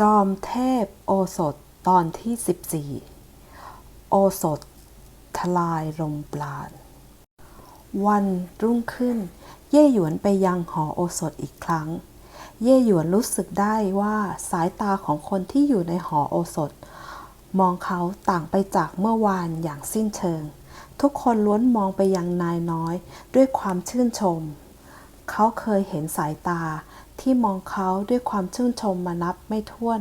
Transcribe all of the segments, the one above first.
จอมเทพโอสถตอนที่ 14 โอสถ ทลายลมปราณ วันรุ่งขึ้น เย่หยวนไปยังหอโอสถอีกครั้ง เย่หยวนรู้สึกได้ว่าสายตาของคนที่อยู่ในหอโอสถ มองเขาต่างไปจากเมื่อวานอย่างสิ้นเชิง ทุกคนล้วนมองไปยังนายน้อยด้วยความชื่นชม เขาเคยเห็นสายตา ที่มองเขาด้วยความชื่นชมมานับไม่ถ้วน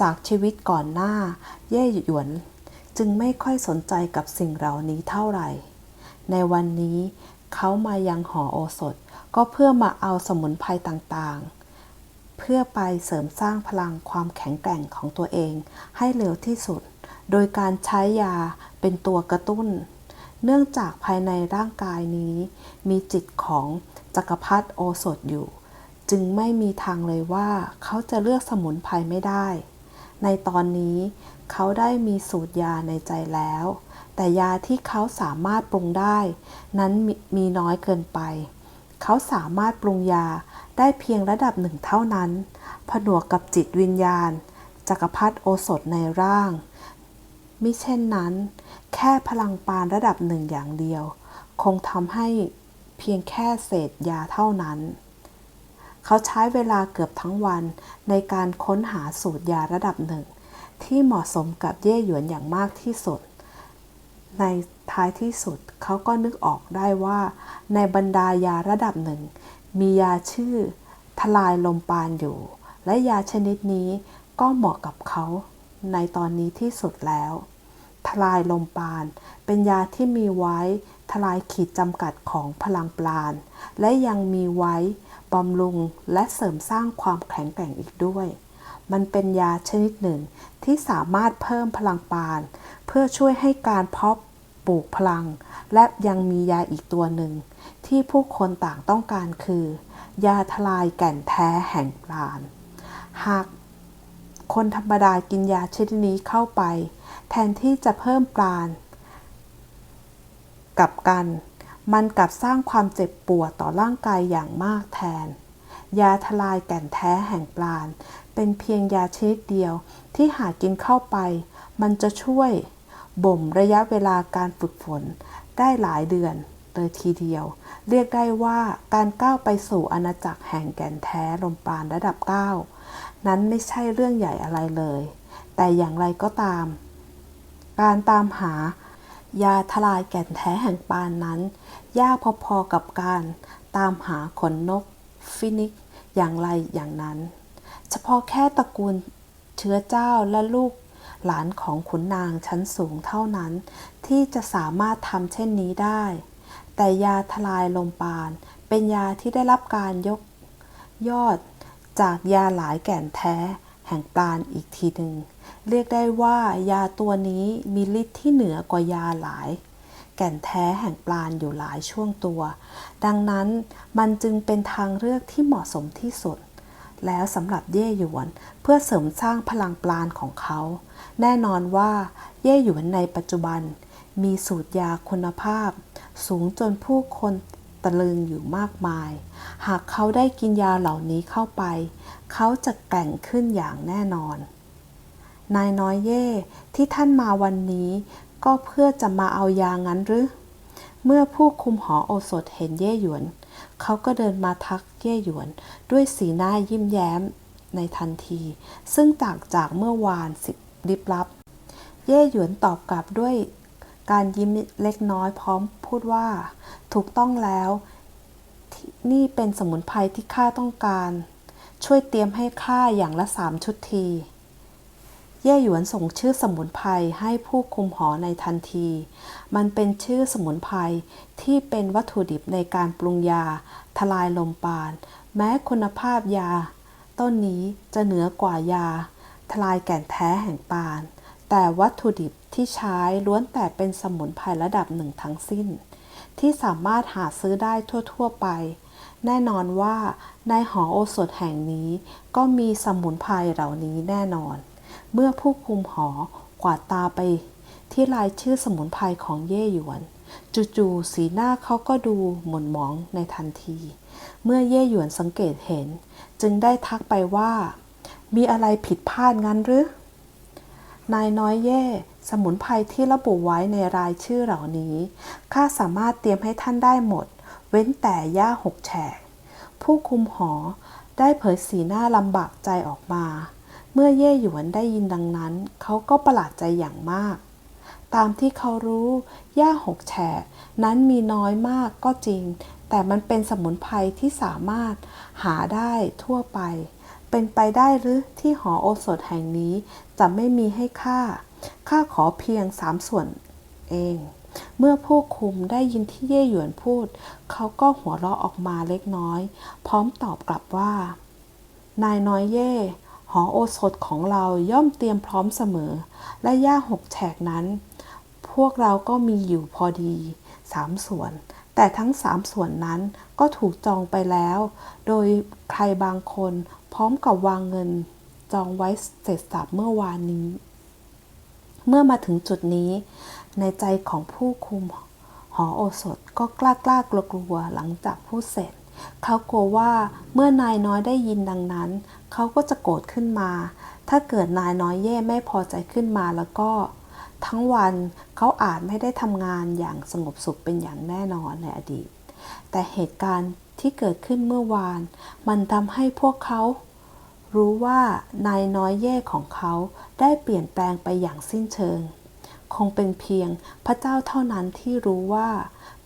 จากชีวิตก่อนหน้า เย่หยวน จึงไม่ค่อยสนใจกับสิ่งเหล่านี้เท่าไหร่ ในวันนี้เขามายังหอโอสถก็เพื่อมาเอาสมุนไพรต่างๆ เพื่อไปเสริมสร้างพลังความแข็งแกร่งของตัวเองให้เร็วที่สุด โดยการใช้ยาเป็นตัวกระตุ้น เนื่องจากภายในร่างกายนี้ มีจิตของจักรพรรดิโอสถอยู่ จึงไม่มีทางเลยว่าเขาจะเลือกสมุนไพรไม่ได้ ในตอนนี้เขาได้มีสูตรยาในใจแล้ว แต่ยาที่เขาสามารถปรุงได้ นั้นมมีน้อยเกินไป เขาสามารถปรุงยาได้เพียงระดับหนึ่งเท่านั้น ผนวกกับจิตวิญญาณ จักรพรรดิโอสถในร่าง มิเช่นนั้น แค่พลังปานระดับหนึ่งอย่างเดียว คงทำให้เพียงแค่เศษยาเท่านั้น เขาใช้เวลาเกือบทั้งวันในการค้นหาสูตรยาระดับหนึ่ง ที่เหมาะสมกับเย่หยวนอย่างมากที่สุด ในท้ายที่สุดเขาก็นึกออกได้ว่า ในบรรดายาระดับหนึ่ง มียาชื่อ ทลายลมปานอยู่ และยาชนิดนี้ก็เหมาะกับเขาในตอนนี้ที่สุดแล้ว ทลายลมปานเป็นยาที่มีไว้ ทลายขีดจำกัดของพลังปราณ และยังมีไว้บำรุงและเสริมสร้างความแข็งแกร่งอีกด้วย มันเป็นยาชนิดหนึ่งที่สามารถเพิ่มพลังปราณเพื่อช่วยให้การเพาะปลูกพลัง และยังมียาอีกตัวหนึ่ง ที่ผู้คนต่างต้องการคือ ยาทลายแก่นแท้แห่งปราณ หากคนธรรมดากินยาชนิดนี้เข้าไป แทนที่จะเพิ่มปราณ กับกัน มันกลับสร้างความเจ็บปวดต่อร่างกายอย่างมากแทน ยาทลายแก่นแท้แห่งปราณ เป็นเพียงยาชนิดเดียวที่หากกินเข้าไป มันจะช่วยบ่มระยะเวลาการฝึกฝนได้หลายเดือนเลยทีเดียว เรียกได้ว่าการก้าวไปสู่อาณาจักรแห่งแก่นแท้ลมปราณระดับ 9 นั้นไม่ใช่เรื่องใหญ่อะไรเลย แต่อย่างไรก็ตาม การตามหา ยาทลายแก่นแท้แห่งปานนั้น ยากพอๆกับการตามหาขนนก ฟินิกซ์อย่างไรอย่างนั้น เฉพาะแค่ตระกูลเชื้อเจ้าและลูกหลานของขุนนางชั้นสูงเท่านั้น ที่จะสามารถทำเช่นนี้ได้ แต่ยาทลายลมปาน เป็นยาที่ได้รับการยกยอดจากยาหลายแก่นแท้ แห่งปราณอีกทีหนึ่ง เรียกได้ว่ายาตัวนี้มีฤทธิ์ที่เหนือกว่ายาหลาย แก่นแท้แห่งปราณอยู่หลายช่วงตัว ดังนั้นมันจึงเป็นทางเลือกที่เหมาะสมที่สุด แล้วสำหรับเย่หยวนเพื่อเสริมสร้างพลังปราณของเขา แน่นอนว่าเย่หยวนในปัจจุบันมีสูตรยาคุณภาพ สูงจนผู้คน ตะลึงอยู่มากมาย หากเขาได้กินยาเหล่านี้เข้าไป เขาจะแก่งขึ้นอย่างแน่นอน นายน้อยเย่ที่ท่านมาวันนี้ ก็เพื่อจะมาเอายางั้นหรือ เมื่อผู้คุมหอโอสถเห็นเย่หยวน เขาก็เดินมาทักเย่หยวน ด้วยสีหน้ายิ้มแย้มในทันที ซึ่งต่างจากเมื่อวานสิบลิบลับ เย่หยวนตอบกลับด้วยการยิ้มเล็กน้อยพร้อม พูดว่า ถูกต้องแล้ว นี่เป็นสมุนไพรที่ข้าต้องการ ช่วยเตรียมให้ข้าอย่างละสามชุดที เย่หยวนส่งชื่อสมุนไพรให้ผู้คุมหอในทันที มันเป็นชื่อสมุนไพรที่เป็นวัตถุดิบในการปรุงยา ทลายลมปาน แม้คุณภาพยา ต้นนี้จะเหนือกว่ายา ทลายแก่นแท้แห่งปาน แต่วัตถุดิบที่ใช้ล้วนแต่เป็นสมุนไพรระดับหนึ่งทั้งสิ้น ที่สามารถหาซื้อได้ทั่ว ๆ ไป แน่นอนว่าในหอโอสถแห่งนี้ ก็มีสมุนไพรเหล่านี้แน่นอน เมื่อผู้คุมหอกวาดตาไป ที่รายชื่อสมุนไพรของเย่หยวนจู่ๆสีหน้าเขาก็ดูหม่นหมองในทันที เมื่อเย่หยวนสังเกตเห็น จึงได้ทักไปว่า มีอะไรผิดพลาดงั้นหรือ นายน้อยเย่ สมุนไพรที่ระบุไว้ในรายชื่อเหล่านี้ ข้าสามารถเตรียมให้ท่านได้หมด เว้นแต่ย่าหกแฉก ผู้คุมหอได้เผยสีหน้าลำบากใจออกมา เมื่อเย่หยวนได้ยินดังนั้น เขาก็ประหลาดใจอย่างมาก ตามที่เขารู้ย่าหกแฉกนั้นมีน้อยมากก็จริง แต่มันเป็นสมุนไพรที่สามารถหาได้ทั่วไป เป็นไปได้หรือที่หอโอสถแห่งนี้จะไม่มีให้ข้าข้าขอเพียงสามส่วนเอง เมื่อผู้คุมได้ยินที่เย่หยวนพูด เขาก็หัวเราะออกมาเล็กน้อย พร้อมตอบกลับว่า นายน้อยเย่ หอโอสถของเราย่อมเตรียมพร้อมเสมอ และย่าหกแฉกนั้น พวกเราก็มีอยู่พอดีสามส่วน แต่ทั้งสามส่วนนั้นก็ถูกจองไปแล้ว โดยใครบางคน พร้อมกับวางเงินจองไว้เสร็จสับเมื่อวานนี้ เมื่อมาถึงจุดนี้ ในใจของผู้คุมหอโอสถก็กล้ากล้ากลัวกลัวหลังจากพูดเสร็จ เขากลัวว่าเมื่อนายน้อยได้ยินดังนั้น เขาก็จะโกรธขึ้นมา ถ้าเกิดนายน้อยแย่ไม่พอใจขึ้นมาแล้วก็ ทั้งวันเขาอาจไม่ได้ทำงานอย่างสงบสุขเป็นอย่างแน่นอนในอดีต แต่เหตุการณ์ที่เกิดขึ้นเมื่อวาน มันทำให้พวกเขา รู้ว่านายน้อยแย่ของเขาได้เปลี่ยนแปลงไปอย่างสิ้นเชิง คงเป็นเพียงพระเจ้าเท่านั้นที่รู้ว่า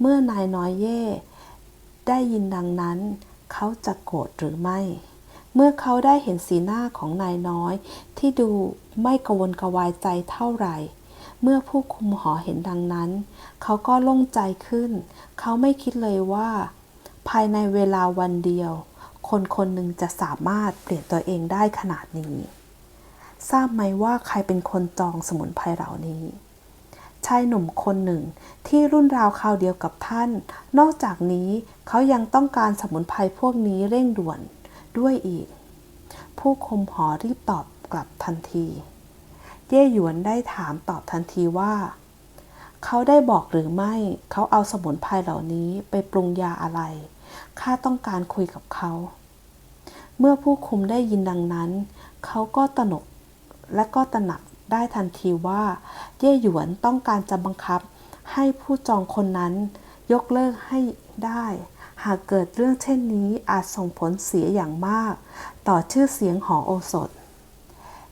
เมื่อนายน้อยแย่ได้ยินดังนั้น เขาจะโกรธหรือไม่ เมื่อเขาได้เห็นสีหน้าของนายน้อยที่ดูไม่กวนกวายใจเท่าไหร่ เมื่อผู้คุมหอเห็นดังนั้น เขาก็โล่งใจขึ้น เขาไม่คิดเลยว่า ภายในเวลาวันเดียว คนคนหนึ่งจะสามารถเปลี่ยนตัวเองได้ขนาดนี้ ทราบไหมว่าใครเป็นคนจองสมุนไพรเหล่านี้ชายหนุ่มคนหนึ่งที่รุ่นราวคราวเดียวกับท่าน นอกจากนี้เขายังต้องการสมุนไพรพวกนี้เร่งด่วนด้วยอีก ผู้คุมหอรีบตอบกลับทันที เย่หยวนได้ถามตอบทันทีว่า เขาได้บอกหรือไม่เขาเอาสมุนไพรเหล่านี้ไปปรุงยาอะไร ข้าต้องการคุยกับเขา เมื่อผู้คุมได้ยินดังนั้น เขาก็ตระหนกและก็ตระหนักได้ทันทีว่า เย่หยวนต้องการจะบังคับ ให้ผู้จองคนนั้นยกเลิกให้ได้ หากเกิดเรื่องเช่นนี้อาจส่งผลเสียอย่างมาก ต่อชื่อเสียงหอโอสถ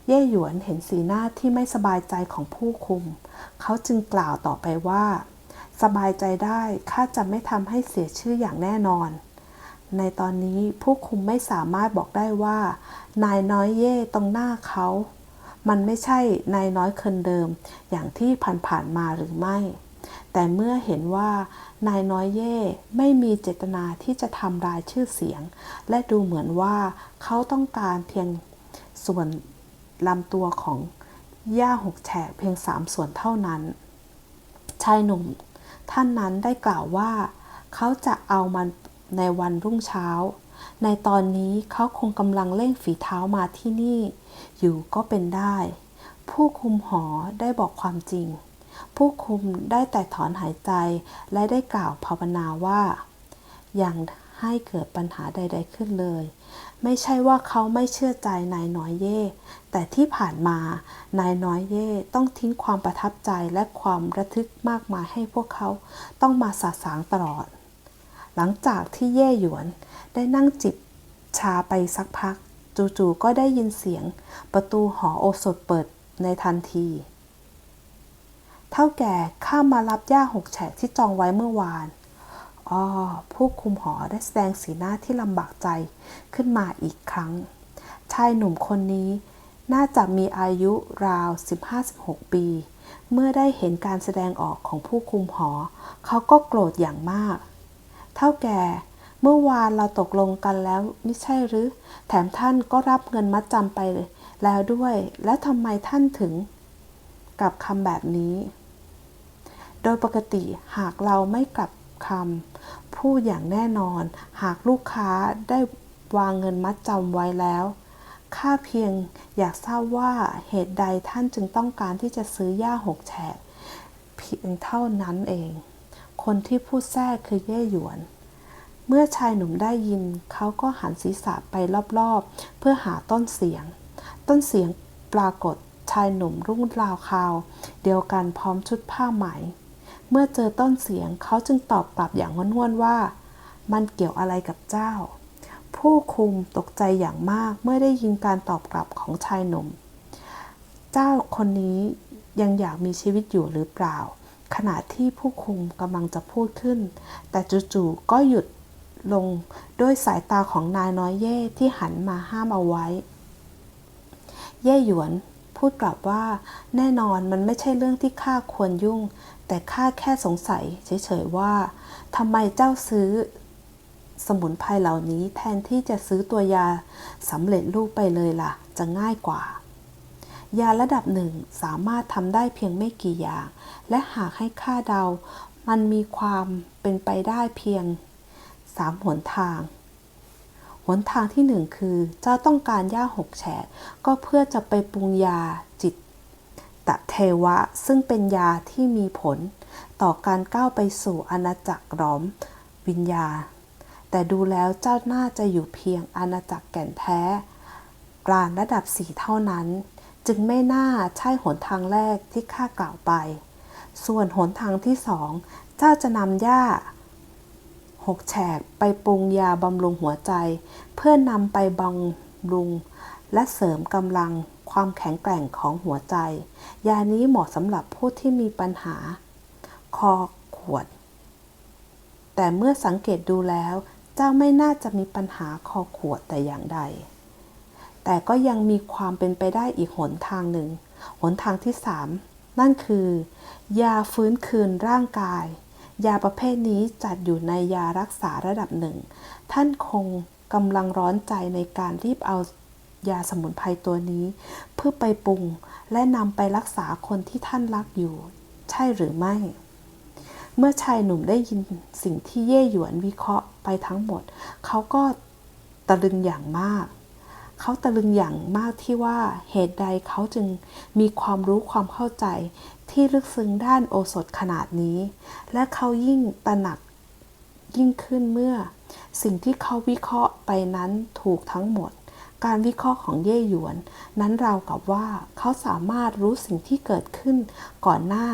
เย่หยวนเห็นสีหน้าที่ไม่สบายใจของผู้คุม เขาจึงกล่าวต่อไปว่า สบายใจได้ข้าจะไม่ทำให้เสียชื่ออย่างแน่นอน ในตอนนี้ผู้คุมไม่สามารถบอกได้ว่า นายน้อยเย่ตรงหน้าเขา มันไม่ใช่นายน้อยคนเดิม อย่างที่ผ่านๆมาหรือไม่ แต่เมื่อเห็นว่านายน้อยเย่ไม่มีเจตนาที่จะทำลายชื่อเสียง และดูเหมือนว่าเขาต้องการเพียงส่วน ลำตัวของย่าหกแฉกเพียงสามส่วนเท่านั้น ชายหนุ่ม ท่านนั้นได้กล่าวว่า เขาจะเอามันในวันรุ่งเช้า ในตอนนี้เขาคงกำลังเร่งฝีเท้ามาที่นี่ อยู่ก็เป็นได้ ผู้คุมหอได้บอกความจริง ผู้คุมได้แต่ถอนหายใจและได้กล่าวภาวนาว่า อย่างให้เกิดปัญหาใด ๆขึ้นเลย ไม่ใช่ว่าเขาไม่เชื่อใจนายน้อยเย่ แต่ที่ผ่านมานายน้อยเย่ต้องทิ้งความประทับใจและความระทึกมากมายให้พวกเขาต้องมาสาสางตลอด หลังจากที่เย่หยวนได้นั่งจิบชาไปสักพัก จู่ๆก็ได้ยินเสียง ประตูหอโอสถเปิดในทันที เท่าแก่ข้ามารับย่าหกแฉกที่จองไว้เมื่อวาน อ๋อผู้คุมหอได้แสดงสีหน้าที่ลำบากใจขึ้นมาอีกครั้ง ชายหนุ่มคนนี้น่าจะมีอายุราว 15-16 ปี เมื่อได้เห็นการแสดงออกของผู้คุมหอ เขาก็โกรธอย่างมาก เท่าแก่ เมื่อวานเราตกลงกันแล้วไม่ใช่หรือ แถมท่านก็รับเงินมัดจำไปแล้วด้วย แล้วทำไมท่านถึงกับคำแบบนี้ โดยปกติหากเราไม่กลับ คำพูดอย่างแน่นอน หากลูกค้าได้วางเงินมัดจำไว้แล้ว ข้าเพียงอยากทราบว่าเหตุใดท่านจึงต้องการที่จะซื้อย่าหกแฉกเพียงเท่านั้นเอง คนที่พูดแทรกคือเย่หยวน เมื่อชายหนุ่มได้ยิน เขาก็หันศีรษะไปรอบๆ เพื่อหาต้นเสียง ต้นเสียงปรากฏชายหนุ่มรุ่งราวคราว เดียวกันพร้อมชุดผ้าไหม เมื่อเจอต้นเสียงเขาจึงตอบกลับอย่างห้วนๆว่า มันเกี่ยวอะไรกับเจ้า ผู้คุมตกใจอย่างมากเมื่อได้ยินการตอบกลับของชายหนุ่ม เจ้าคนนี้ยังอยากมีชีวิตอยู่หรือเปล่า ขณะที่ผู้คุมกำลังจะพูดขึ้น แต่จู่ๆก็หยุดลงด้วยสายตาของนายน้อยเย่ที่หันมาห้ามเอาไว้ เย่หยวน พูดกลับว่า แน่นอนมันไม่ใช่เรื่องที่ข้าควรยุ่ง แต่ข้าแค่สงสัยเฉยๆว่าทำไมเจ้าซื้อ สมุนไพรเหล่านี้แทนที่จะซื้อตัวยาสำเร็จรูปไปเลยล่ะ จะง่ายกว่า ยาระดับหนึ่งสามารถทำได้เพียงไม่กี่อย่าง และหากให้ค่าเดา มันมีความเป็นไปได้เพียงสามหนทาง หนทางที่หนึ่งคือเจ้าต้องการหญ้าหกแฉกก็เพื่อจะไปปรุงยาจิตตะเทวะ ซึ่งเป็นยาที่มีผล ต่อการก้าวไปสู่อาณาจักรหลอมวิญญา แต่ดูแล้วเจ้าน่าจะอยู่เพียงอาณาจักรแก่นแท้กลางระดับสี่เท่านั้น จึงไม่น่าใช่หนทางแรกที่ข้ากล่าวไป ส่วนหนทางที่สองเจ้าจะนำหญ้า หกแฉกไปปรุงยาบำรุงหัวใจ เพื่อนำไปบำรุง และเสริมกำลังความแข็งแกร่งของหัวใจ ยานี้เหมาะสำหรับผู้ที่มีปัญหา คอขวด แต่เมื่อสังเกตดูแล้ว เจ้าไม่น่าจะมีปัญหาคอขวดแต่อย่างใด แต่ก็ยังมีความเป็นไปได้อีกหนทางหนึ่ง หนทางที่สามนั่นคือ ยาฟื้นคืนร่างกาย ยาประเภทนี้จัดอยู่ในยารักษาระดับหนึ่ง ท่านคงกำลังร้อนใจในการรีบเอายาสมุนไพรตัวนี้ เพื่อไปปรุงและนำไปรักษาคนที่ท่านรักอยู่ ใช่หรือไม่ เมื่อชายหนุ่มได้ยินสิ่งที่เย่หยวนวิเคราะห์ไปทั้งหมด เขาก็ตะลึงอย่างมาก เขาตะลึงอย่างมากที่ว่าเหตุใดเขาจึงมีความรู้ความเข้าใจ ที่ลึกซึ้งด้านโอสถขนาดนี้ และเขายิ่งตระหนักยิ่งขึ้นเมื่อ สิ่งที่เขาวิเคราะห์ไปนั้นถูกทั้งหมด การวิเคราะห์ของเย่หยวน นั้นราวกับว่าเขาสามารถรู้สิ่งที่เกิดขึ้นก่อนหน้า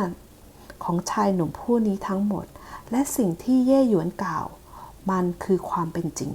ของชายหนุ่มผู้นี้ทั้งหมด และสิ่งที่เย่หยวนกล่าว มันคือความเป็นจริง